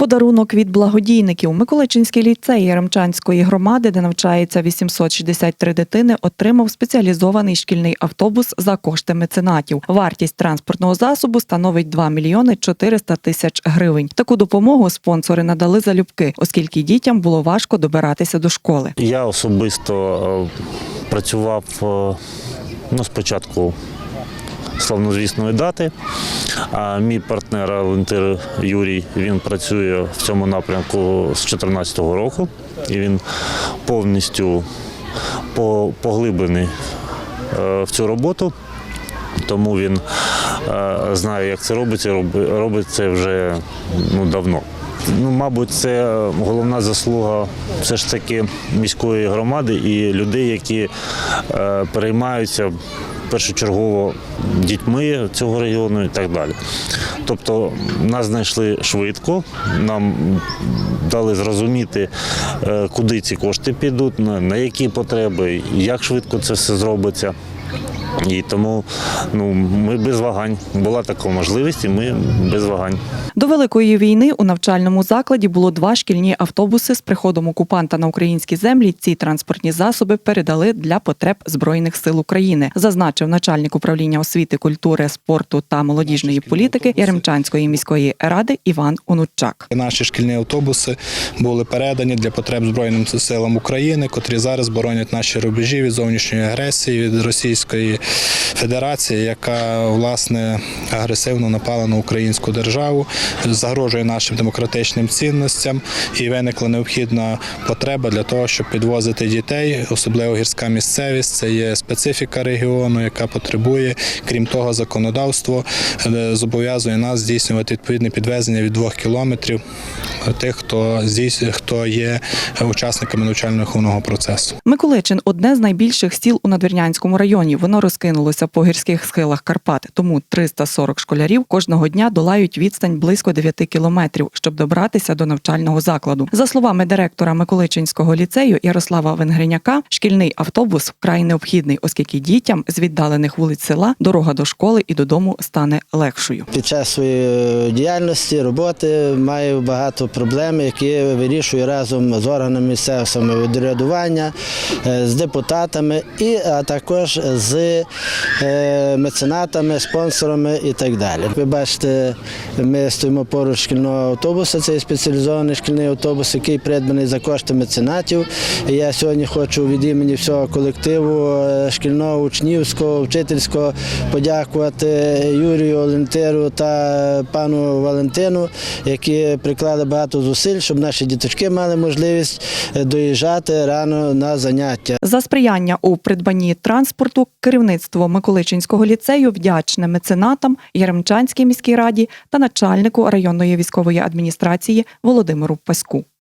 Подарунок від благодійників Миколичинський ліцей Яремчанської громади, де навчається 863 дитини, отримав спеціалізований шкільний автобус за кошти меценатів. Вартість транспортного засобу становить 2 мільйони 400 тисяч гривень. Таку допомогу спонсори надали залюбки, оскільки дітям було важко добиратися до школи. Я особисто е, працював е, ну, спочатку славнозвісної дати, а мій партнер Валентир Юрій він працює в цьому напрямку з 2014 року і він повністю поглиблений е, в цю роботу. Тому він е, знає, як це робиться, роби- робить це вже ну, давно. Ну, мабуть, це головна заслуга все ж таки міської громади і людей, які е, переймаються першочергово дітьми цього регіону і так далі. Тобто нас знайшли швидко, нам дали зрозуміти, е, куди ці кошти підуть, на, на які потреби, як швидко це все зробиться. І тому ну, ми без вагань. Була така можливість, і ми без вагань. До великої війни у навчальному закладі було два шкільні автобуси. З приходом окупанта на українські землі ці транспортні засоби передали для потреб збройних сил України, зазначив начальник управління освіти, культури, спорту та молодіжної політики Яремчанської міської ради Іван Онучак. Наші шкільні автобуси були передані для потреб Збройним силам України, котрі зараз боронять наші рубежі від зовнішньої агресії від Російської Федерації, яка власне агресивно напала на українську державу, загрожує нашим демократичним цінностям, і виникла необхідна потреба для того, щоб підвозити дітей, особливо гірська місцевість. Це є специфіка регіону, яка потребує, крім того, законодавство е, зобов'язує нас здійснювати відповідне підвезення від двох кілометрів тих, хто здійснює, хто є учасниками навчально-виховного процесу. Миколичин одне з найбільших сіл у Надвірнянському районі. Воно розкинулося по гірських схилах Карпат. Тому 340 школярів кожного дня долають відстань близько 9 кілометрів, щоб добратися до навчального закладу. За словами директора Миколичинського ліцею Ярослава Венгриняка, шкільний автобус вкрай необхідний, оскільки дітям з віддалених вулиць села дорога до школи і додому стане легшою. Під час своєї діяльності, роботи маю багато проблем, які вирішую разом з органами місцевого самоврядування, е, з депутатами, і, а також з е, меценатами, спонсорами і так далі. Ви бачите, ми стоїмо поруч шкільного автобуса, це спеціалізований шкільний автобус, який придбаний за кошти меценатів. Я сьогодні хочу від імені всього колективу е, шкільного, учнівського, вчительського подякувати Юрію Олентиру та пану Валентину, які приклали багато зусиль, щоб наші діточки мали можливість е, доїжджати рано на заняття. За сприяння у придбанні транспорту керівництво Миколичинського ліцею вдячне меценатам, Яремчанській міській раді та начальнику районної військової адміністрації Володимиру Паську.